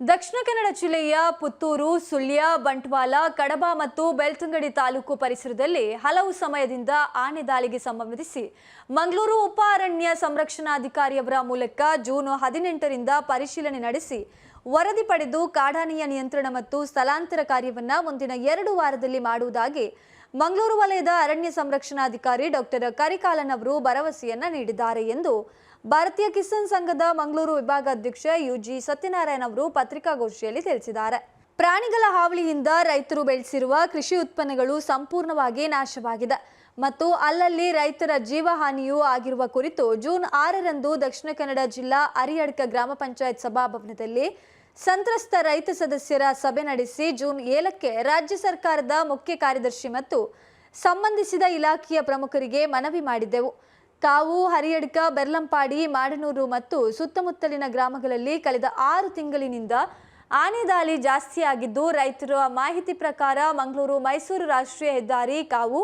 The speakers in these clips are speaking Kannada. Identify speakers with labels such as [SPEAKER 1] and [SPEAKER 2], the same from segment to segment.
[SPEAKER 1] ದಕ್ಷಿಣ ಕನ್ನಡ ಜಿಲ್ಲೆಯ ಪುತ್ತೂರು, ಸುಳ್ಯ, ಬಂಟ್ವಾಳ, ಕಡಬ ಮತ್ತು ಬೆಳ್ತಂಗಡಿ ತಾಲೂಕು ಪರಿಸರದಲ್ಲಿ ಹಲವು ಸಮಯದಿಂದ ಆನೆ ದಾಳಿಗೆ ಸಂಬಂಧಿಸಿ ಮಂಗಳೂರು ಉಪ ಅರಣ್ಯ ಸಂರಕ್ಷಣಾಧಿಕಾರಿಯವರ ಮೂಲಕ ಜೂನ್ ಹದಿನೆಂಟರಿಂದ ಪರಿಶೀಲನೆ ನಡೆಸಿ ವರದಿ ಪಡೆದು ಕಾಡಾನೆಯ ನಿಯಂತ್ರಣ ಮತ್ತು ಸ್ಥಳಾಂತರ ಕಾರ್ಯವನ್ನು ಮುಂದಿನ ಎರಡು ವಾರದಲ್ಲಿ ಮಾಡುವುದಾಗಿ ಮಂಗಳೂರು ವಲಯದ ಅರಣ್ಯ ಸಂರಕ್ಷಣಾಧಿಕಾರಿ ಡಾಕ್ಟರ್ ಕರಿಕಾಲನ್ ಅವರು ಭರವಸೆಯನ್ನ ನೀಡಿದ್ದಾರೆ ಎಂದು ಭಾರತೀಯ ಕಿಸಾನ್ ಸಂಘದ ಮಂಗಳೂರು ವಿಭಾಗಾಧ್ಯಕ್ಷ ಯುಜಿ ಸತ್ಯನಾರಾಯಣ ಅವರು ಪತ್ರಿಕಾಗೋಷ್ಠಿಯಲ್ಲಿ ತಿಳಿಸಿದ್ದಾರೆ. ಪ್ರಾಣಿಗಳ ಹಾವಳಿಯಿಂದ ರೈತರು ಬೆಳೆಸಿರುವ ಕೃಷಿ ಉತ್ಪನ್ನಗಳು ಸಂಪೂರ್ಣವಾಗಿ ನಾಶವಾಗಿದೆ ಮತ್ತು ಅಲ್ಲಲ್ಲಿ ರೈತರ ಜೀವಹಾನಿಯೂ ಆಗಿರುವ ಕುರಿತು ಜೂನ್ ಆರರಂದು ದಕ್ಷಿಣ ಕನ್ನಡ ಜಿಲ್ಲಾ ಅರಿಯಡ್ಕ ಗ್ರಾಮ ಪಂಚಾಯತ್ ಸಭಾಭವನದಲ್ಲಿ ಸಂತ್ರಸ್ತ ರೈತ ಸದಸ್ಯರ ಸಭೆ ನಡೆಸಿ ಜೂನ್ ಏಳಕ್ಕೆ ರಾಜ್ಯ ಸರ್ಕಾರದ ಮುಖ್ಯ ಕಾರ್ಯದರ್ಶಿ ಮತ್ತು ಸಂಬಂಧಿಸಿದ ಇಲಾಖೆಯ ಪ್ರಮುಖರಿಗೆ ಮನವಿ ಮಾಡಿದ್ದೆವು. ಕಾವು ಹರಿಯಡ್ಕ, ಬೆರ್ಲಂಪಾಡಿ, ಮಾಡನೂರು ಮತ್ತು ಸುತ್ತಮುತ್ತಲಿನ ಗ್ರಾಮಗಳಲ್ಲಿ ಕಳೆದ ಆರು ತಿಂಗಳಿನಿಂದ ಆನೆ ದಾಳಿ ಜಾಸ್ತಿಯಾಗಿದ್ದು ರೈತರ ಮಾಹಿತಿ ಪ್ರಕಾರ ಮಂಗಳೂರು, ಮೈಸೂರು ರಾಷ್ಟ್ರೀಯ ಹೆದ್ದಾರಿ ಕಾವು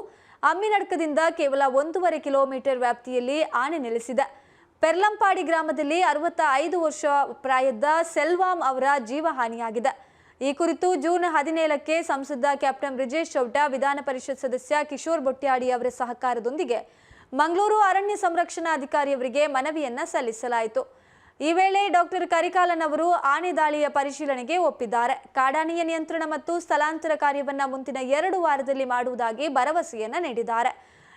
[SPEAKER 1] ಅಮ್ಮಿನಡ್ಕದಿಂದ ಕೇವಲ ಒಂದೂವರೆ ಕಿಲೋಮೀಟರ್ ವ್ಯಾಪ್ತಿಯಲ್ಲಿ ಆನೆ ನೆಲೆಸಿದೆ. ಪೆರ್ಲಂಪಾಡಿ ಗ್ರಾಮದಲ್ಲಿ ಅರವತ್ತ ಐದು ವರ್ಷ ಪ್ರಾಯದ ಸೆಲ್ವಾಮ್ ಅವರ ಜೀವಹಾನಿಯಾಗಿದೆ. ಈ ಕುರಿತು ಜೂನ್ ಹದಿನೇಳಕ್ಕೆ ಸಂಸದ ಕ್ಯಾಪ್ಟನ್ ಬ್ರಿಜೇಶ್ ಚೌಟ, ವಿಧಾನ ಪರಿಷತ್ ಸದಸ್ಯ ಕಿಶೋರ್ ಬೊಟ್ಯಾಡಿ ಅವರ ಸಹಕಾರದೊಂದಿಗೆ ಮಂಗಳೂರು ಅರಣ್ಯ ಸಂರಕ್ಷಣಾ ಅಧಿಕಾರಿಯವರಿಗೆ ಮನವಿಯನ್ನ ಸಲ್ಲಿಸಲಾಯಿತು. ಈ ವೇಳೆ ಡಾಕ್ಟರ್ ಕರಿಕಾಲನ್ ಅವರು ಆನೆ ದಾಳಿಯ ಪರಿಶೀಲನೆಗೆ ಒಪ್ಪಿದ್ದಾರೆ. ಕಾಡಾನೆಯ ನಿಯಂತ್ರಣ ಮತ್ತು ಸ್ಥಳಾಂತರ ಕಾರ್ಯವನ್ನ ಮುಂದಿನ ಎರಡು ವಾರದಲ್ಲಿ ಮಾಡುವುದಾಗಿ ಭರವಸೆಯನ್ನ ನೀಡಿದ್ದಾರೆ.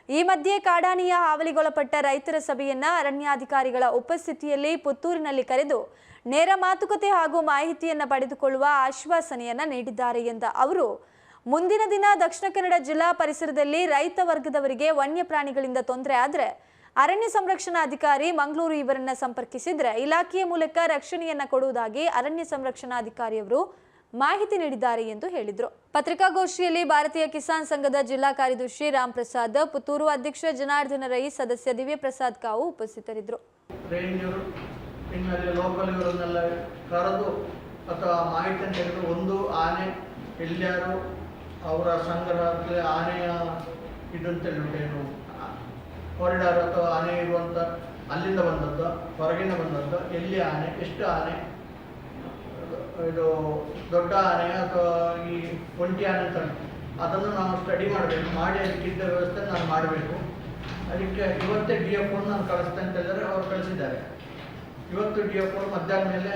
[SPEAKER 1] ಈ ಮಧ್ಯೆ ಕಾಡಾನಿಯ ಹಾವಳಿಗೊಳಪಟ್ಟ ರೈತರ ಸಭೆಯನ್ನ ಅರಣ್ಯಾಧಿಕಾರಿಗಳ ಉಪಸ್ಥಿತಿಯಲ್ಲಿ ಪುತ್ತೂರಿನಲ್ಲಿ ಕರೆದು ನೇರ ಮಾತುಕತೆ ಹಾಗೂ ಮಾಹಿತಿಯನ್ನ ಪಡೆದುಕೊಳ್ಳುವ ಆಶ್ವಾಸನೆಯನ್ನ ನೀಡಿದ್ದಾರೆ ಎಂದ ಅವರು, ಮುಂದಿನ ದಿನ ದಕ್ಷಿಣ ಕನ್ನಡ ಜಿಲ್ಲಾ ಪರಿಸರದಲ್ಲಿ ರೈತ ವರ್ಗದವರಿಗೆ ವನ್ಯ ಪ್ರಾಣಿಗಳಿಂದ ತೊಂದರೆ ಆದರೆ ಅರಣ್ಯ ಸಂರಕ್ಷಣಾ ಅಧಿಕಾರಿ ಮಂಗಳೂರು ಇವರನ್ನ ಸಂಪರ್ಕಿಸಿದ್ರೆ ಇಲಾಖೆಯ ಮೂಲಕ ರಕ್ಷಣೆಯನ್ನ ಕೊಡುವುದಾಗಿ ಅರಣ್ಯ ಸಂರಕ್ಷಣಾಧಿಕಾರಿಯವರು ಮಾಹಿತಿ ನೀಡಿದ್ದಾರೆ ಎಂದು ಹೇಳಿದರು. ಪತ್ರಿಕಾಗೋಷ್ಠಿಯಲ್ಲಿ ಭಾರತೀಯ ಕಿಸಾನ್ ಸಂಘದ ಜಿಲ್ಲಾ ಕಾರ್ಯದರ್ಶಿ ರಾಮ್ ಪ್ರಸಾದ್ ಪುತ್ತೂರು ಅಧ್ಯಕ್ಷ ಜನಾರ್ದನ ರೈ, ಸದಸ್ಯ ದಿವ್ಯ ಪ್ರಸಾದ್ ಕಾವು ಉಪಸ್ಥಿತರಿದ್ದರು.
[SPEAKER 2] ಅಥವಾ ಮಾಹಿತಿಯನ್ನು ತೆಗೆದು ಒಂದು ಆನೆ, ಎಲ್ಲಿಯಾರು ಅವರ ಸಂಗ್ರಹಕ್ಕೆ ಆನೆಯ ಇದು ಅಂತೇಳಿ ಉಂಟೇನು ಕಾರಿಡಾರ್ ಅಥವಾ ಆನೆ ಇರುವಂಥ ಅಲ್ಲಿಂದ ಬಂದದ್ದು, ಹೊರಗಿಂದ ಬಂದದ್ದು, ಎಲ್ಲಿ ಆನೆ, ಎಷ್ಟು ಆನೆ ಇದು ದೊಡ್ಡ ಆನೆ ಅಥವಾ ಈ ಒಂಟಿ ಆನೆ ಅಂತ ಅದನ್ನು ನಾವು ಸ್ಟಡಿ ಮಾಡಬೇಕು. ಮಾಡಿ ಅದಕ್ಕಿದ್ದ ವ್ಯವಸ್ಥೆ ನಾನು ಮಾಡಬೇಕು. ಅದಕ್ಕೆ ಇವತ್ತೇ ಡಿ ಎಫ್ ನಾನು ಕಳಿಸ್ತೇನೆ ಅಂತ ಹೇಳಿದ್ರೆ ಅವ್ರು ಕಳಿಸಿದ್ದಾರೆ. ಇವತ್ತು ಡಿ ಎಫ್ ಮಧ್ಯಾಹ್ನ ಮೇಲೆ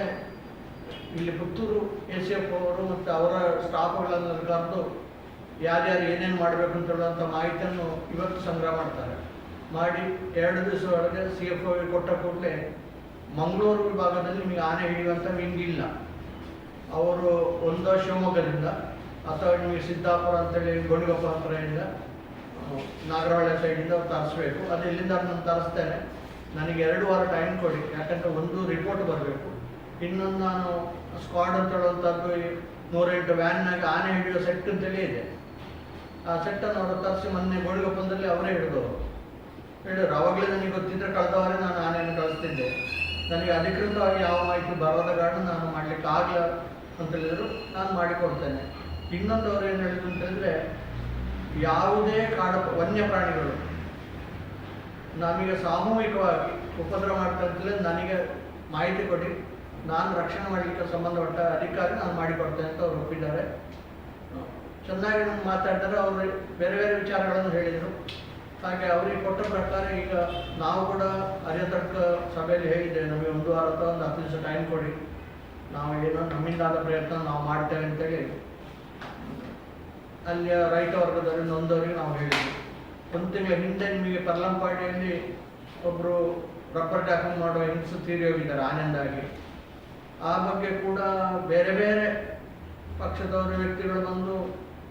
[SPEAKER 2] ಇಲ್ಲಿ ಪುತ್ತೂರು ಎ ಸಿ ಎಫ್ ಅವರು ಮತ್ತು ಅವರ ಸ್ಟಾಫ್ಗಳನ್ನು ಕರೆದು ಯಾರ್ಯಾರು ಏನೇನು ಮಾಡಬೇಕು ಅಂತ ಹೇಳುವಂಥ ಮಾಹಿತಿಯನ್ನು ಇವತ್ತು ಸಂಗ್ರಹ ಮಾಡ್ತಾರೆ. ಮಾಡಿ ಎರಡು ದಿವಸ ಒಳಗೆ ಸಿ ಎಫ್ ಕೊಟ್ಟ ಕೂಡಲೇ ಮಂಗಳೂರು ವಿಭಾಗದಲ್ಲಿ ನಿಮಗೆ ಆನೆ ಹಿಡಿಯುವಂಥ ವಿಂಗ್ ಅವರು ಒಂದೋ ಶಿವಮೊಗ್ಗದಿಂದ, ಅಥವಾ ನಿಮಗೆ ಸಿದ್ದಾಪುರ ಅಂತೇಳಿ ಗೋಣಿಗೊಪ್ಪ ಹತ್ರದಿಂದ ನಾಗರಹೊಳೆ ಸೈಡಿಂದ ತರಿಸ್ಬೇಕು. ಅದು ಇಲ್ಲಿಂದ ನಾನು ತರಿಸ್ತೇನೆ. ನನಗೆ ಎರಡು ವಾರ ಟೈಮ್ ಕೊಡಿ. ಯಾಕಂದರೆ ಒಂದು ರಿಪೋರ್ಟ್ ಬರಬೇಕು. ಇನ್ನೊಂದು ನಾನು ಸ್ಕ್ವಾಡ್ ಅಂತ ಹೇಳುವಂಥದ್ದು ನೂರೆಂಟು ವ್ಯಾನ್ನಾಗ ಆನೆ ಹಿಡಿಯೋ ಸೆಟ್ ಅಂತೇಳಿ ಇದೆ. ಆ ಸೆಟ್ಟನ್ನು ಅವರು ತರಿಸಿ ಮೊನ್ನೆ ಗೋಳಿಗೊಪ್ಪದಲ್ಲಿ ಅವರೇ ಹಿಡಿದವರು. ಹೇಳಿದ್ರು, ಅವಾಗಲೇ ನನಗೆ ಗೊತ್ತಿದ್ದರೆ ಕಳೆದವರೆ ವಾರ ನಾನು ಆನೆಯನ್ನು ಕಳಿಸ್ತಿದ್ದೆ. ನನಗೆ ಅಧಿಕೃತವಾಗಿ ಯಾವ ಮಾಹಿತಿ ಬರೋದ ಕಾರಣ ನಾನು ಮಾಡಲಿಕ್ಕೆ ಆಗಲ್ಲ ಅಂತ ಹೇಳಿದ್ರು ನಾನು ಮಾಡಿಕೊಡ್ತೇನೆ. ಇನ್ನೊಂದು ಅವ್ರು ಏನು ಹೇಳಿದ್ರು ಅಂತ ಹೇಳಿದ್ರೆ ಯಾವುದೇ ಕಾಡ ವನ್ಯ ಪ್ರಾಣಿಗಳು ನಮಗೆ ಸಾಮೂಹಿಕವಾಗಿ ಉಪದ್ರ ಮಾಡ್ತಾರೆ ನನಗೆ ಮಾಹಿತಿ ಕೊಡಿ. ನಾನು ರಕ್ಷಣೆ ಮಾಡಲಿಕ್ಕೆ ಸಂಬಂಧಪಟ್ಟ ಅಧಿಕಾರಿ ನಾನು ಮಾಡಿಕೊಡ್ತೇನೆ ಅಂತ ಅವ್ರು ಒಪ್ಪಿದ್ದಾರೆ. ಚೆನ್ನಾಗಿ ನಾನು ಮಾತಾಡ್ತಾರೆ, ಅವರು ಬೇರೆ ಬೇರೆ ವಿಚಾರಗಳನ್ನು ಹೇಳಿದರು. ಹಾಗೆ ಅವರಿಗೆ ಕೊಟ್ಟ ಪ್ರಕಾರ ಈಗ ನಾವು ಕೂಡ ಅರಿಯತಕ್ಕ ಸಭೆಯಲ್ಲಿ ಹೇಳಿದ್ದೇವೆ, ನಮಗೆ ಒಂದು ವಾರ ಅಥವಾ ಒಂದು ಹತ್ತು ದಿವಸ ಟೈಮ್ ಕೊಡಿ. ನಾವು ಏನೋ ನಮ್ಮಿಂದಾದ ಪ್ರಯತ್ನ ನಾವು ಮಾಡ್ತೇವೆ ಅಂತೇಳಿ ಅಲ್ಲಿಯ ರೈತ ವರ್ಗದವರು ನೊಂದವರಿಗೆ ನಾವು ಹೇಳಿದ್ವಿ. ಒಂದು ತಿಂಗಳ ಹಿಂದೆ ನಿಮಗೆ ಪರ್ಲಂಪಾಡಿಯಲ್ಲಿ ಒಬ್ಬರು ರಬ್ಬರ್ ಟ್ಯಾಪಿಂಗ್ ಮಾಡುವ ಹಿಂಸು ತೀರಿ ಹೋಗಿದ್ದಾರೆ ಆನಂದಾಗಿ. ಆ ಬಗ್ಗೆ ಕೂಡ ಬೇರೆ ಬೇರೆ ಪಕ್ಷದವರು, ವ್ಯಕ್ತಿಗಳು ಬಂದು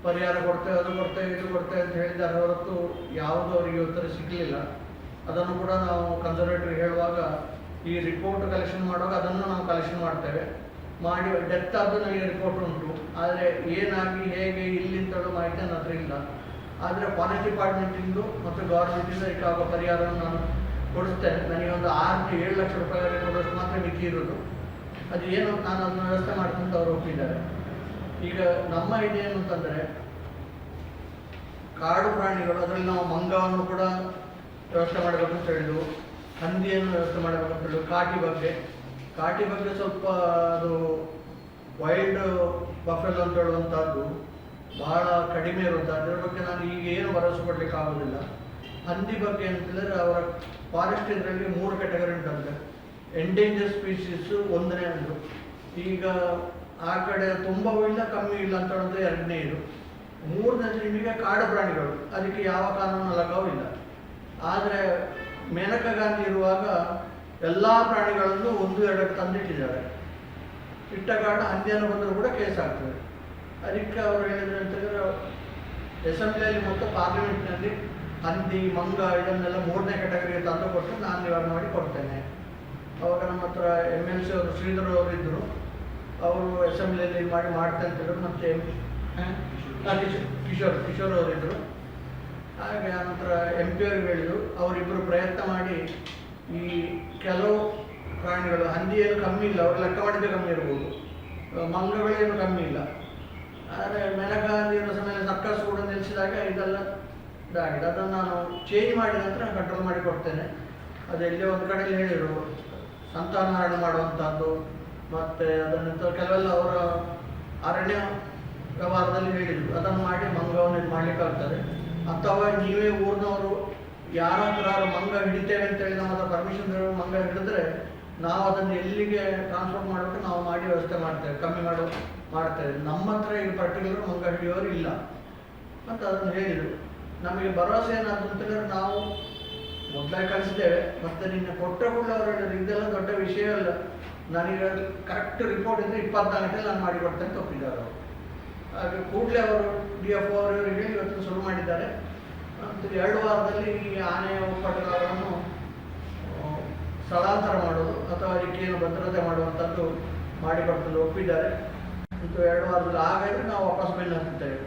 [SPEAKER 2] ಪರಿಹಾರ ಕೊಡ್ತೇವೆ, ಅದು ಕೊಡ್ತೇವೆ, ಇದು ಕೊಡ್ತೇವೆ ಅಂತ ಹೇಳಿದ್ದಾರೆ. ಹೊರತು ಯಾವುದು ಅವರಿಗೆ ಉತ್ತರ ಸಿಗಲಿಲ್ಲ. ಅದನ್ನು ಕೂಡ ನಾವು ಕನ್ಸರ್ವೇಟರ್ ಹೇಳುವಾಗ ಈ ರಿಪೋರ್ಟ್ ಕಲೆಕ್ಷನ್ ಮಾಡುವಾಗ ಅದನ್ನು ನಾವು ಕಲೆಕ್ಷನ್ ಮಾಡ್ತೇವೆ. ಮಾಡಿ ಡೆತ್ ಆದ್ದು ನನಗೆ ರಿಪೋರ್ಟ್ ಉಂಟು. ಆದರೆ ಏನಾಗಿ, ಹೇಗೆ ಇಲ್ಲಿಂತಲೂ ಮಾಹಿತಿ ನನ್ನ ಇಲ್ಲ. ಆದರೆ ಫಾರೆಸ್ಟ್ ಡಿಪಾರ್ಟ್ಮೆಂಟಿಂದು ಮತ್ತು ಗೌರ್ಮೆಂಟಿಂದ ಇದಕ್ಕಾಗೋ ಪರಿಹಾರವನ್ನು ನಾನು ಕೊಡಿಸ್ತೇನೆ. ನನಗೆ ಒಂದು ಆರು ಏಳು ಲಕ್ಷ ರೂಪಾಯಿ ಕೊಡೋಷ್ಟು ಮಾತ್ರ ಮಿಕ್ಕಿ ಇರೋದು. ಅದು ಏನು ನಾನು ಅದನ್ನು ವ್ಯವಸ್ಥೆ ಮಾಡ್ತೀನಿ ಅಂತ ಅವರು ಒಪ್ಪಿದ್ದಾರೆ. ಈಗ ನಮ್ಮ ಇದೇನು ಅಂತಂದರೆ, ಕಾಡು ಪ್ರಾಣಿಗಳು, ಅದರಲ್ಲಿ ನಾವು ಮಂಗವನ್ನು ಕೂಡ ವ್ಯವಸ್ಥೆ ಮಾಡಬೇಕು ಅಂತ ಹೇಳಿದ್ವು ಹಂದಿಯನ್ನು ವ್ಯವಸ್ಥೆ ಮಾಡಬೇಕು ಅಂತ ಹೇಳಿದ್ವು ಕಾಟಿ ಬಗ್ಗೆ. ಕಾಟಿ ಬಗ್ಗೆ ಸ್ವಲ್ಪ ಅದು ವೈಲ್ಡ್ ಬಫೆಲ್ ಅಂತ ಹೇಳುವಂಥದ್ದು ಬಹಳ ಕಡಿಮೆ ಇರುವಂಥ ಅದರ ಬಗ್ಗೆ ನಾನು ಈಗ ಏನು ಭರವಸೆ ಕೊಡ್ಲಿಕ್ಕೆ ಆಗೋದಿಲ್ಲ. ಹಂದಿ ಬಗ್ಗೆ ಅಂತಂದರೆ ಅವರ ಫಾರೆಸ್ಟ್ ಇದರಲ್ಲಿ ಮೂರು ಕೆಟಗರಿ ಉಂಟಂತೆ. ಎಂಡೇಂಜರ್ ಸ್ಪೀಸೀಸು ಒಂದನೇ ಉಂಟು ಈಗ ಆ ಕಡೆ ತುಂಬವೂ ಇಲ್ಲ, ಕಮ್ಮಿ ಇಲ್ಲ ಅಂತ ಹೇಳಿದ್ರೆ ಎರಡನೇ ಇದು. ಮೂರನೇದು ನಿಮಗೆ ಕಾಡು ಪ್ರಾಣಿಗಳು. ಅದಕ್ಕೆ ಯಾವ ಕಾನೂನು ಇಲ್ಲ. ಆದರೆ ಮೇನಕಾ ಗಾಂಧಿ ಇರುವಾಗ ಎಲ್ಲ ಪ್ರಾಣಿಗಳನ್ನು ಒಂದು ಎರಡಕ್ಕೆ ತಂದಿಟ್ಟಿದ್ದಾರೆ. ಇಟ್ಟ ಕಾರಣ ಹಂದಿಯನ್ನು ಬಂದರೂ ಕೂಡ ಕೇಸ್ ಆಗ್ತದೆ. ಅದಕ್ಕೆ ಅವರು ಹೇಳಿದ್ರು ಅಂತಂದರೆ ಅಸೆಂಬ್ಲಿಯಲ್ಲಿ ಮತ್ತು ಪಾರ್ಲಿಮೆಂಟ್ನಲ್ಲಿ ಹಂದಿ, ಮಂಗ, ಇದನ್ನೆಲ್ಲ ಮೂರನೇ ಕೆಟಗರಿಗೆ ತಂದು ಕೊಟ್ಟು ನಾನು ನಿವಾರಣೆ ಮಾಡಿ ಕೊಡ್ತೇನೆ. ಅವಾಗ ನಮ್ಮ ಹತ್ರ ಎಂ ಎಲ್ ಸಿ ಅವರು, ಶ್ರೀಧರ್ ಅವರು ಇದ್ದರು ಅವರು ಅಸೆಂಬ್ಲಿಯಲ್ಲಿ ಮಾಡಿ ಮಾಡ್ತಾ ಇದ್ರು ಮತ್ತು ಕಿಶೋರ್ ಕಿಶೋರ್ ಅವರಿದ್ದರು ಹಾಗೆ ನಂತರ ಎಂ ಪಿ ಅವ್ರಿಗೆ ಹೇಳಿದರು. ಅವರಿಬ್ಬರು ಪ್ರಯತ್ನ ಮಾಡಿ ಈ ಕೆಲವು ಪ್ರಾಣಿಗಳು ಹಂದಿ ಏನು ಕಮ್ಮಿ ಇಲ್ಲ, ಅವರು ಲೆಕ್ಕ ಮಾಡಿದ್ರೆ ಕಮ್ಮಿ ಇರ್ಬೋದು. ಮಂಗಗಳೇನು ಕಮ್ಮಿ ಇಲ್ಲ. ಆದರೆ ಮೇನಕಾ ಹಂದಿಯನ್ನು ಸಮಯ ಸರ್ಕಸ್ ಕೂಡ ನಿಲ್ಲಿಸಿದಾಗ ಇದೆಲ್ಲ ಇದಾಗಿದೆ. ಅದನ್ನು ನಾನು ಚೇಂಜ್ ಮಾಡಿದ ನಂತರ ಕಂಟ್ರೋಲ್ ಮಾಡಿ ಕೊಡ್ತೇನೆ. ಅದು ಎಲ್ಲೇ ಒಂದು ಕಡೆಯಲ್ಲಿ ಹೇಳಿದರು ಸಂತಾನಹರಣ ಮಾಡುವಂಥದ್ದು, ಮತ್ತು ಅದನ್ನು ಕೆಲವೆಲ್ಲ ಅವರ ಅರಣ್ಯ ವ್ಯವಹಾರದಲ್ಲಿ ಹೇಳಿದರು. ಅದನ್ನು ಮಾಡಿ ಮಂಗವನ್ನು ಇದು ಮಾಡಲಿಕ್ಕಾಗ್ತದೆ. ಅಥವಾ ನೀವೇ ಊರಿನವರು ಯಾರ ಹತ್ರ ಮಂಗ ಹಿಡಿತೇವೆ ಅಂತೇಳಿ ನಮ್ಮ ಹತ್ರ ಪರ್ಮಿಷನ್ ಮಂಗ ಹಿಡಿದ್ರೆ ನಾವು ಅದನ್ನು ಎಲ್ಲಿಗೆ ಟ್ರಾನ್ಸ್ಫರ್ ಮಾಡೋಕೆ ನಾವು ಮಾಡಿ ವ್ಯವಸ್ಥೆ ಮಾಡ್ತೇವೆ, ಕಮ್ಮಿ ಮಾಡೋ, ಮಾಡ್ತೇವೆ. ನಮ್ಮ ಹತ್ರ ಈ ಪರ್ಟಿಕ್ಯುಲರ್ ಮಂಗ ಹಿಡಿಯೋರು ಇಲ್ಲ. ಅಂತ ಅದನ್ನು ಹೇಳಿದರು. ನಮಗೆ ಭರವಸೆ ಏನಾದ್ರು ಅಂತಂದರೆ ನಾವು ಮೊದಲೇ ಕಳಿಸಿದ್ದೇವೆ, ಮತ್ತೆ ನಿನ್ನೆ ಕೊಟ್ಟ ಕೂಡ ಅವರು ಇದೆಲ್ಲ ದೊಡ್ಡ ವಿಷಯ ಅಲ್ಲ. ನನಗೆ ಕರೆಕ್ಟ್ ರಿಪೋರ್ಟ್ ಇದ್ದರೆ ಇಪ್ಪತ್ನಾಲ್ಕು ಗಂಟೆ ನಾನು ಮಾಡಿ ಕೊಡ್ತೇನೆ ಅಂತ ಒಪ್ಪಿದ್ದಾರೆ ಅವರು. ಹಾಗೆ ಕೂಡಲೇ ಅವರು ಡಿ ಎಫ್ ಅವರಿಗೆ ಇವತ್ತು ಶುರು ಮಾಡಿದ್ದಾರೆ. ಮತ್ತು ಎರಡು ವಾರದಲ್ಲಿ ಈ ಆನೆಯ ಪಟಗಳನ್ನು ಸ್ಥಳಾಂತರ ಮಾಡೋದು ಅಥವಾ ಅದಕ್ಕೇನು ಏನು ಭದ್ರತೆ ಮಾಡುವಂಥದ್ದು ಮಾಡಿಕೊಡ್ತಲು ಒಪ್ಪಿದ್ದಾರೆ. ಮತ್ತು ಎರಡು ವಾರದಲ್ಲಿ ಹಾಗಾದರೆ ನಾವು ವಾಪಸ್ ಬಿಲ್ ಹಾಕ್ತೇವೆ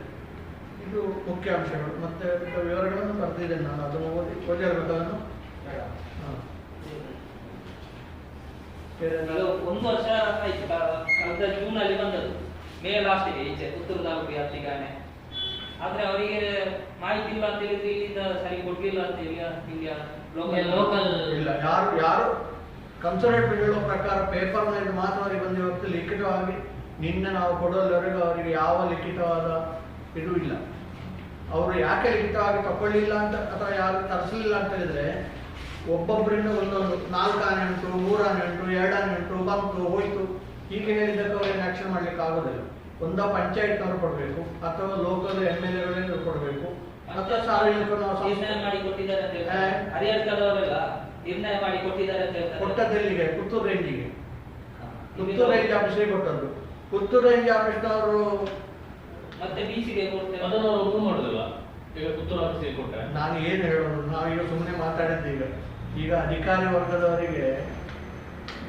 [SPEAKER 2] ಇದು ಮುಖ್ಯ ಅಂಶಗಳು. ಮತ್ತು ಇದರ ವಿವರಗಳನ್ನು ಬರೆದಿದ್ದೇನೆ ನಾನು. ಅದನ್ನು ಓದಿ ಓದಿ ಹೇಳ್ಬೇಕಾದನ್ನು ಹಾಂ. ಬೇರೆ
[SPEAKER 3] ಒಂದು ವರ್ಷ ಆಯ್ತು. ಕಳೆದ ಜೂನ್ ಅಲ್ಲಿ ಬಂದದ್ದು. ಮೇ ಲಾಸ್ಟಿಗೆ ಈಚೆ ಪುತ್ತೂರು ತಾಲೂಕು ಯಾತ್ರಿಗಾನೆ ಆನೆ. ಆದ್ರೆ ಅವರಿಗೆ ಮಾಹಿತಿ ಇಲ್ಲ ಅಂತ ಹೇಳಿದ್ರೆ ಇಲ್ಲಿಂದ ಸರಿ ಕೊಡ್ಲಿಲ್ಲ ಅಂತ ಹೇಳಿ ಇಲ್ಲಿ ಲೋಕಲ್
[SPEAKER 4] ಲೋಕಲ್
[SPEAKER 2] ಇಲ್ಲ ಯಾರು ಯಾರು? ಕನ್ಸರ್ವೇಟಿವ್ ಹೇಳೋ ಪ್ರಕಾರ ಪೇಪರ್ನಲ್ಲಿ ಮಾತ್ರ ಅವರಿಗೆ ಬಂದ ಹೊತ್ತು ಲಿಖಿತವಾಗಿ ನಿನ್ನೆ ನಾವು ಕೊಡೋದ್ರವರೆಗೂ ಅವರಿಗೆ ಯಾವ ಲಿಖಿತವಾದ ಇದು ಇಲ್ಲ. ಅವರು ಯಾಕೆ ಲಿಖಿತವಾಗಿ ತಗೊಳ್ಳಿಲ್ಲ ಅಂತ ಅಥವಾ ಯಾರು ತರಿಸಲಿಲ್ಲ ಅಂತ ಹೇಳಿದ್ರೆ ಒಬ್ಬೊಬ್ಬರಿಂದ ಒಂದೊಂದು ನಾಲ್ಕು ಆನೆ ಉಂಟು ಮೂರು ಆನೆ ಉಂಟು ಎರಡು ಆನೆ ಉಂಟು ಬಂತು ಹೋಯ್ತು ಹೀಗೆ ಹೇಳಿದ್ದಕ್ಕೆ ಅವ್ರೇನು ಆಕ್ಷನ್ ಮಾಡ್ಲಿಕ್ಕೆ ಆಗೋದಿಲ್ಲ. ಒಂದ ಪಂಚಾಯತ್ನವ್ರು ಕೊಡಬೇಕು ಅಥವಾ ಲೋಕಲ್ ಎಂ ಎಲ್ ಎಗಳೇ ಕೊಡಬೇಕು ಅಥವಾ ಸಾರ್ವಜನಿಕರು ನಾವು
[SPEAKER 3] ನಿರ್ಣಯ ಮಾಡಿ ಕೊಟ್ಟಿದ್ದಾರೆ ಅಂತ. ಹೇಳ್ತಾರೆ. ಹರಿಹರದವರೆಲ್ಲ ನಿರ್ಣಯ ಮಾಡಿ ಕೊಟ್ಟಿದ್ದಾರೆ ಅಂತ ಹೇಳ್ತಾರೆ.
[SPEAKER 2] ಕೊಟ್ಟದ್ದೆಲ್ಲಿಗೆ? ಪುತ್ತೂರು ರೇಂಜಿಗೆ. ಪುತ್ತೂರು ರೇಂಜ್ ಆಫೀಸ್ಗೆ ಕೊಟ್ಟದ್ದು. ಪುತ್ತೂರು ರೇಂಜ್ ಆಫೀಸ್ನವರು
[SPEAKER 3] ಮತ್ತೆ ಬೀಚಿಗೆ ಕೊಡ್ತೇವೆ.
[SPEAKER 4] ಅದನ್ನು ಅವರು ಪ್ರೂವ್ ಮಾಡುದಿಲ್ಲ ಈಗ ಪುತ್ತೂರು ಆಫೀಸಿಗೆ ಕೊಟ್ಟರೆ
[SPEAKER 2] ನಾನು ಏನು ಹೇಳೋದು? ನಾವೀಗ ಸುಮ್ಮನೆ ಮಾತಾಡಿದ್ದು ಈಗ. ಈಗ ಅಧಿಕಾರಿ ವರ್ಗದವರಿಗೆ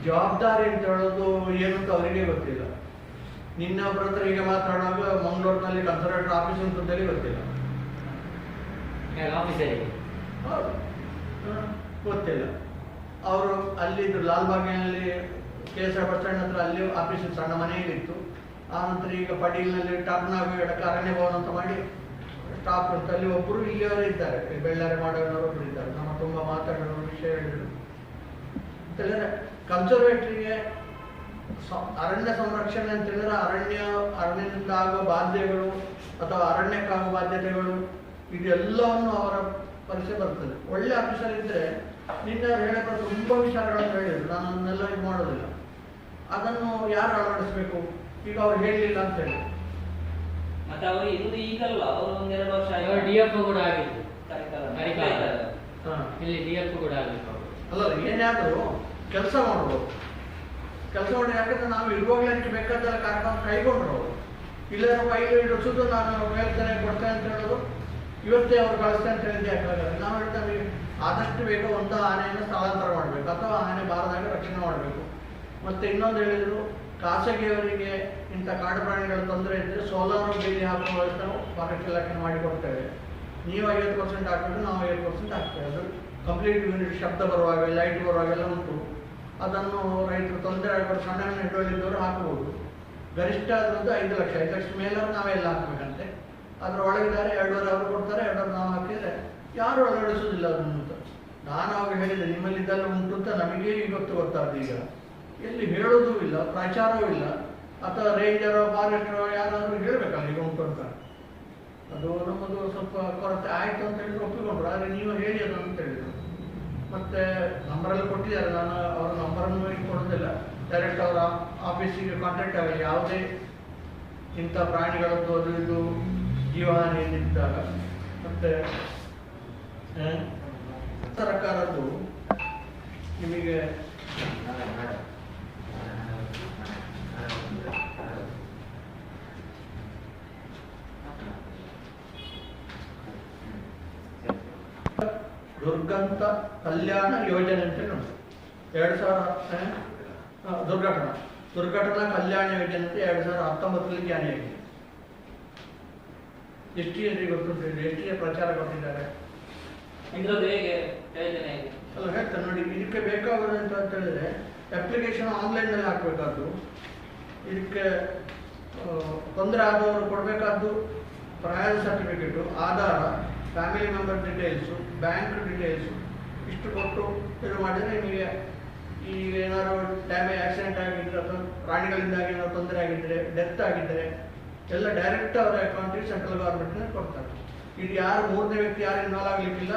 [SPEAKER 2] ಜವಾಬ್ದಾರಿ ಅಂತ ಹೇಳೋದು ಏನು ಅಂತ ಅವರಿಗೆ ಗೊತ್ತಿಲ್ಲ. ನಿನ್ನೆ ಒಬ್ಬರ ಹತ್ರ ಈಗ ಮಾತಾಡುವಾಗ ಮಂಗಳೂರಿನಲ್ಲಿ ಕನ್ಸರ್ವೇಟರ್ ಆಫೀಸ್ ಅಂತ ಅಂತೇಳಿ ಗೊತ್ತಿಲ್ಲ. ಗೊತ್ತಿಲ್ಲ. ಅವರು ಅಲ್ಲಿದ್ದು ಲಾಲ್ಬಾಗ್ನಲ್ಲಿ K S R bus stand ಹತ್ರ ಅಲ್ಲಿ ಆಫೀಸ್ ಸಣ್ಣ ಮನೆಯಲ್ಲಿತ್ತು ಆ ನಂತರ ಈಗ ಪಡೀಲ್ನಲ್ಲಿ ಟಾಪ್ನಾಗ ಎಡಕ್ಕೆ ಅರಣ್ಯ ಭವನ ಅಂತ ಮಾಡಿ ಸ್ಟಾಪ್ ಅಂತ ಅಲ್ಲಿ ಒಬ್ಬರು ಇಲ್ಲಿಯವರೇ ಇದ್ದಾರೆ. ಬೆಳ್ಳಾರಿ ಮಾಡೋನವರು ಒಬ್ಬರು ಇದ್ದಾರೆ. ನಮ್ಮ ತುಂಬ ಮಾತಾಡೋರು ವಿಷಯ ಹೇಳಿದ್ರು. ಕನ್ಸರ್ವೇಟ್ರಿಗೆ ಅರಣ್ಯ ಸಂರಕ್ಷಣೆ ಅಂತ ಹೇಳಿದ್ರೆ ಅರಣ್ಯ ಅರಣ್ಯದಿಂದ ಬಾಧ್ಯಗಳು ಬಾಧ್ಯತೆಗಳು ಅಥವಾ ಅರಣ್ಯಕ್ಕಾಗುವ ಬಾಧ್ಯತೆಗಳು ಇದೆಲ್ಲವನ್ನು ಅವರ ಪರಿಚಯ ಬರ್ತದೆ. ಒಳ್ಳೆ ಆಫೀಸರ್ ಇದ್ದರೆ ನಿನ್ನೆ ಅವ್ರು ಹೇಳಿದ್ರೆ ತುಂಬ ವಿಚಾರಗಳನ್ನು ಹೇಳಿದ್ರು. ನಾನು ಅದನ್ನೆಲ್ಲ ಇದು ಮಾಡೋದಿಲ್ಲ. ಅದನ್ನು ಯಾರು ಅಳವಡಿಸ್ಬೇಕು? ಈಗ ಅವ್ರು ಹೇಳಲಿಲ್ಲ ಅಂತ ಹೇಳಿ.
[SPEAKER 3] ಮತ್ತೆ ಅವರು ಇರುವುದು ಈಗಲ್ಲ. ಅವರು ಒಂದೆರಡು ವರ್ಷ
[SPEAKER 4] ಡಿ ಎಫ್ ಕೂಡ ಆಗಿತ್ತು. ಇಲ್ಲಿ ಡಿ ಎಫ್ ಕೂಡ ಆಗಿತ್ತು
[SPEAKER 2] ಅಲ್ಲ ಏನಾದರೂ ಕೆಲಸ ಮಾಡ್ಬೋದು. ಕೆಲಸ ಮಾಡಿ ಯಾಕಂದ್ರೆ ನಾವು ಇರುವಾಗಲೇ ಅದಕ್ಕೆ ಬೇಕಾದ ಕಾರ್ಯಕ್ರಮ ಕೈಗೊಂಡ್ರು. ಕೈ ಕೈಗೆ ಇಡಿಸೋದು ನಾನು ಹೇಳ್ತೇನೆ, ಕೊಡ್ತೇನೆ ಅಂತ ಹೇಳೋದು. ಇವತ್ತೇ ಅವ್ರು ಕಳಿಸ್ತೇನೆ ಅಂತ ಹೇಳಿದ್ದೆ ಯಾಕಾಗಲ್ಲ ನಾವು ಹೇಳ್ತೇವೆ ಆದಷ್ಟು ಬೇಗ ಒಂದು ಆನೆಯನ್ನು ಸ್ಥಳಾಂತರ ಮಾಡಬೇಕು, ಅಥವಾ ಆನೆ ಬಾರದಾಗ ರಕ್ಷಣೆ ಮಾಡಬೇಕು. ಮತ್ತೆ ಇನ್ನೊಂದು ಹೇಳಿದ್ರು, ಖಾಸಗಿಯವರಿಗೆ ಇಂಥ ಕಾಡು ಪ್ರಾಣಿಗಳ ತೊಂದರೆ ಇದ್ದರೆ ಸೋಲಾರ್ ಬೇಲಿ ಹಾಕುವ ವ್ಯವಸ್ಥೆ ಫಾರೆಸ್ಟ್ ಇಲಾಖೆ ಮಾಡಿಕೊಡ್ತೇವೆ. ನೀವು ಐವತ್ತು ಪರ್ಸೆಂಟ್ ಹಾಕಿದ್ರೆ ನಾವು ಐವತ್ತು ಪರ್ಸೆಂಟ್ ಹಾಕ್ತೇವೆ. ಅದು ಕಂಪ್ಲೀಟ್ ಯೂನಿಟ್ ಶಬ್ದ ಬರುವಾಗ ಲೈಟ್ ಬರುವಾಗೆಲ್ಲ ಉಂಟು. ಅದನ್ನು ರೈತರು ತೊಂದರೆ ಆಗಬಾರ್ದು ಸಣ್ಣ ಸಣ್ಣ ಹಿಡುವಳಿದ್ದವರು ಹಾಕಬಹುದು ಗರಿಷ್ಠ ಅದರದ್ದು ಐದು ಲಕ್ಷ ಐದು ಲಕ್ಷ ಮೇಲೆ ನಾವೆಲ್ಲ ಹಾಕಬೇಕಂತೆ. ಅದ್ರ ಒಳಗಿದ್ದಾರೆ, ಎರಡೂವರೆ ಅವರು ಕೊಡ್ತಾರೆ, ಎರಡೂವರೆ ನಾವು ಹಾಕಿದರೆ ಯಾರು ಅಳವಡಿಸೋದಿಲ್ಲ ಅದನ್ನು ನಾನು ಅವಾಗ ಹೇಳಿದೆ, ನಿಮ್ಮಲ್ಲಿ ಇದೆಲ್ಲ ಉಂಟು ಅಂತ ನಮಗೆ ಇವತ್ತು ಗೊತ್ತಾಗ್ತದೆ ಈಗ. ಎಲ್ಲಿ ಹೇಳೋದೂ ಇಲ್ಲ, ಪ್ರಚಾರವೂ ಇಲ್ಲ. ಅಥವಾ ರೇಂಜರೋ, ಫಾರೆಸ್ಟರೋ ಯಾರಾದರೂ ಹೇಳಬೇಕಲ್ಲ ಈಗ ಉಂಟು ಅಂತ. ಅದು ನಮ್ಮದು ಸ್ವಲ್ಪ ಕೊರತೆ ಆಯಿತು ಅಂತ ಹೇಳಿದ್ರು ಒಪ್ಪಿಕೊಂಡ್ರು, ಆದರೆ ನೀವು ಹೇಳಿ ಅದು ಅಂತ ಹೇಳಿದ್ರು. ಮತ್ತೆ ನಂಬರಲ್ಲಿ ಕೊಟ್ಟಿದ್ದಾರೆ. ನಾನು ಅವ್ರ ನಂಬರನ್ನು ಕೊಡೋದಿಲ್ಲ ಡೈರೆಕ್ಟ್ ಅವರ ಆಫೀಸಿಗೆ ಕಾಂಟ್ಯಾಕ್ಟ್ ಆಗಲಿ. ಯಾವುದೇ ಇಂಥ ಪ್ರಾಣಿಗಳದ್ದು, ಅದು ಇದು ಜೀವಹಾನಿ ನಿಂತಾಗ ಮತ್ತೆ ಸರ್ಕಾರದ್ದು ನಿಮಗೆ ದುರ್ಗಂತ ಕಲ್ಯಾಣ ಯೋಜನೆ ಅಂತ ಉಂಟು ಎರಡು ಸಾವಿರ ದುರ್ಘಟನಾ. ದುರ್ಘಟನಾ ಕಲ್ಯಾಣ ಯೋಜನೆ ಅಂತ ಎರಡು ಸಾವಿರ ಹತ್ತೊಂಬತ್ತರಲ್ಲಿ ಜಾರಿಯಾಗಿದೆ ಎಷ್ಟು ಜನರಿಗೆ ಗೊತ್ತುಂಟು ಇದು? ಎಷ್ಟು ಜನ ಪ್ರಚಾರ ಕೊಟ್ಟಿದ್ದಾರೆ?
[SPEAKER 3] ಇದ್ರದ್ದು ಹೇಗೆ ಯೋಜನೆ
[SPEAKER 2] ಅಲ್ಲ ಹೇಳ್ತಾರೆ ನೋಡಿ ಇದಕ್ಕೆ ಬೇಕಾಗೋದು ಅಂತ ಅಂತ ಹೇಳಿದ್ರೆ ಅಪ್ಲಿಕೇಶನ್ ಆನ್ಲೈನಲ್ಲಿ ಹಾಕಬೇಕಾದ್ದು ಇದಕ್ಕೆ ತೊಂದರೆ ಆದವರು ಕೊಡಬೇಕಾದ್ದು ಪ್ರಯಾಣ certificate Aadhaar family member details bank details ಇಷ್ಟು ಕೊಟ್ಟು ಇದು ಮಾಡಿದರೆ ನಿಮಗೆ ಈಗ ಏನಾದರೂ ಡ್ಯಾಮೇಜ್ ಆಕ್ಸಿಡೆಂಟ್ ಆಗಿದ್ರೆ ಅಥವಾ ಪ್ರಾಣಿಗಳಿಂದಾಗಿ ಏನಾದ್ರು ತೊಂದರೆ ಆಗಿದ್ದರೆ ಡೆತ್ ಆಗಿದ್ದರೆ ಎಲ್ಲ ಡೈರೆಕ್ಟ್ ಅವರ ಅಕೌಂಟಿಗೆ ಸೆಂಟ್ರಲ್ ಗೌರ್ಮೆಂಟ್ನ ಕೊಡ್ತಾರೆ. ಇದು ಯಾರು ಮೂರನೇ ವ್ಯಕ್ತಿ ಯಾರು ಇನ್ವಾಲ್ವ್ ಆಗಲಿಕ್ಕಿಲ್ಲ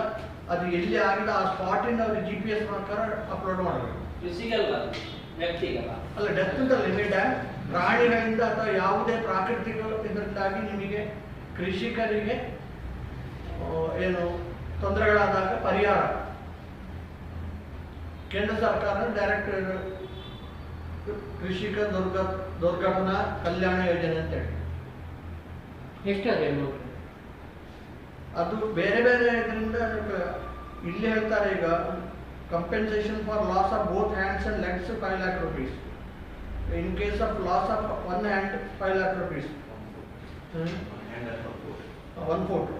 [SPEAKER 2] ಅದು ಎಲ್ಲಿ ಆಗಿದೆ ಆ ಸ್ಪಾಟಿಂದ ಅವರು ಜಿ ಪಿ ಎಸ್ ಪ್ರಕಾರ ಅಪ್ಲೋಡ್ ಮಾಡಬೇಕು
[SPEAKER 3] ಸಿಗಲ್ಲ
[SPEAKER 2] ಅಲ್ಲ ಡೆತ್ ಅಂತ ಲಿಮಿಟ್ ಪ್ರಾಣಿಗಳಿಂದ ಅಥವಾ ಯಾವುದೇ ಪ್ರಾಕೃತಿಕ ಇದರಿಂದಾಗಿ ನಿಮಗೆ ಕೃಷಿಕರಿಗೆ ಏನು ತೊಂದರೆಗಳಾದಾಗ ಪರಿಹಾರ? ಕೇಂದ್ರ ಸರ್ಕಾರ ಡೈರೆಕ್ಟ್ ಕೃಷಿಕ ದುರ್ಗ ದುರ್ಘಟನಾ ಕಲ್ಯಾಣ ಯೋಜನೆ ಅಂತ ಹೇಳಿ
[SPEAKER 4] ಎಷ್ಟಾದ್ರೆ?
[SPEAKER 2] ಅದು ಬೇರೆ ಬೇರೆ ಇದರಿಂದ ಅದಕ್ಕೆ ಇಲ್ಲಿ ಹೇಳ್ತಾರೆ ಈಗ compensation for loss of both hands and legs five lakh rupees in case of loss of one hand five lakh rupees one fourth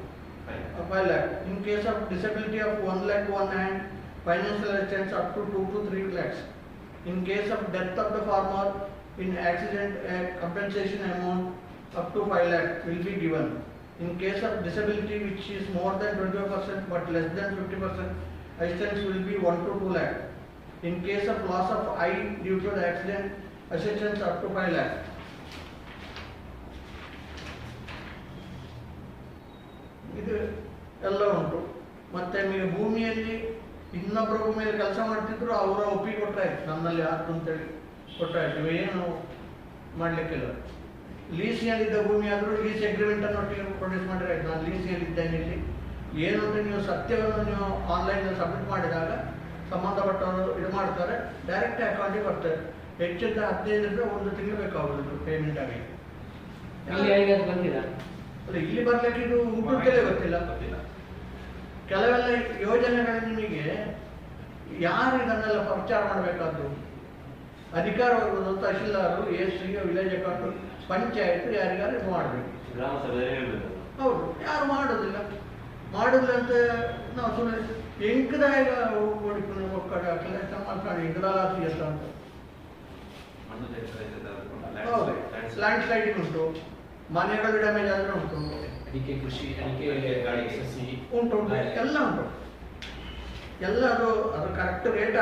[SPEAKER 2] 5 or 5 lakh. In case of disability of 1 lakh one hand, financial assistance up to 2 to 3 lakhs. In case of death of the farmer in accident a compensation amount up to 5 lakh will be given. In case of disability which is more than 25% but less than 50% assistance will be 1 to 2 lakh. In case of loss of eye due to the accident assistance up to 5 lakh. ಇದು ಎಲ್ಲ ಉಂಟು. ಮತ್ತೆ ನಿಮಗೆ ಭೂಮಿಯಲ್ಲಿ ಇನ್ನೊಬ್ಬರ ಭೂಮಿಯಲ್ಲಿ ಕೆಲಸ ಮಾಡ್ತಿದ್ರು, ಅವರ ಒಪ್ಪಿಗೆ ಕೊಟ್ಟಾಯ್ತು ನನ್ನಲ್ಲಿ ಯಾರು ಅಂತೇಳಿ ಕೊಟ್ಟಾಯ್ತು ಏನು ಮಾಡಲಿಕ್ಕಿಲ್ಲ. ಲೀಸಿಯಲ್ಲಿದ್ದ ಭೂಮಿ ಆದರೂ ಲೀಸ್ ಅಗ್ರಿಮೆಂಟ್ ಅನ್ನು ಒಟ್ಟಿಗೆ ಪ್ರೊಡ್ಯೂಸ್ ಮಾಡಿದ್ರೆ ಆಯ್ತು. ನಾನು ಲೀಸಿಯಲ್ಲಿ ಇದ್ದೇನೆ ಇಲ್ಲಿ. ಏನು ಅಂತ ನೀವು ಸತ್ಯವನ್ನು ನೀವು ಆನ್ಲೈನಲ್ಲಿ ಸಬ್ಮಿಟ್ ಮಾಡಿದಾಗ ಸಂಬಂಧಪಟ್ಟವರು ಇದು ಮಾಡ್ತಾರೆ. ಡೈರೆಕ್ಟ್ ಅಕೌಂಟಿಗೆ ಬರ್ತಾರೆ ಹೆಚ್ಚಿದ್ದ ಹದಿನೈದರಿಂದ ಒಂದು ತಿಂಗಳು ಬೇಕಾಗೋದು ಪೇಮೆಂಟ್ ಆಗಿ.
[SPEAKER 4] ಬಂದಿದೆ?
[SPEAKER 2] ಅಲ್ಲ ಇಲ್ಲಿ ಬರ್ಲಿಕ್ಕೆ ಇದು ಹುಟ್ಟುತ್ತಲೇ ಗೊತ್ತಿಲ್ಲ. ಕೆಲವೆಲ್ಲ ಯೋಜನೆಗಳು ನಿಮಗೆ ಯಾರು ಇದನ್ನೆಲ್ಲ ಪ್ರಚಾರ ಮಾಡಬೇಕಾದ್ರು ಅಧಿಕಾರ ವರ್ಗದ ತಹಶೀಲ್ದಾರರು S C village account panchayat ಯಾರಿಗಾರು ಇದು ಮಾಡಬೇಕು. ಹೌದು ಯಾರು ಮಾಡೋದಿಲ್ಲ. ಮಾಡೋದಿಲ್ಲ ಅಂತ ನಾವು ಸುಮ್ಮನೆ ಎಂಕದಾಗ ಓಡಿಕೊಂಡು ಒಕ್ಕಡ ಕೆಲಸ ಮಾಡ್ಕೊಂಡು ಎಲ್ಲ ಅಂತ. ಹೌದು ಲ್ಯಾಂಡ್ ಸ್ಲೈಡಿಂಗ್ ಉಂಟು. ಮನೆಗಳು ಮೇಲೆ ಆದ್ರೆ ಉಂಟು.
[SPEAKER 5] ಅಡಿಕೆ ಕೃಷಿ ಅಡಿಕೆ ಗಾಳಿ ಸಸಿ
[SPEAKER 2] ಉಂಟು ಉಂಟು. ಎಲ್ಲ ಉಂಟು. ಎಲ್ಲ ಅದು ಅದು ಕರೆಕ್ಟ್ ರೇಟ್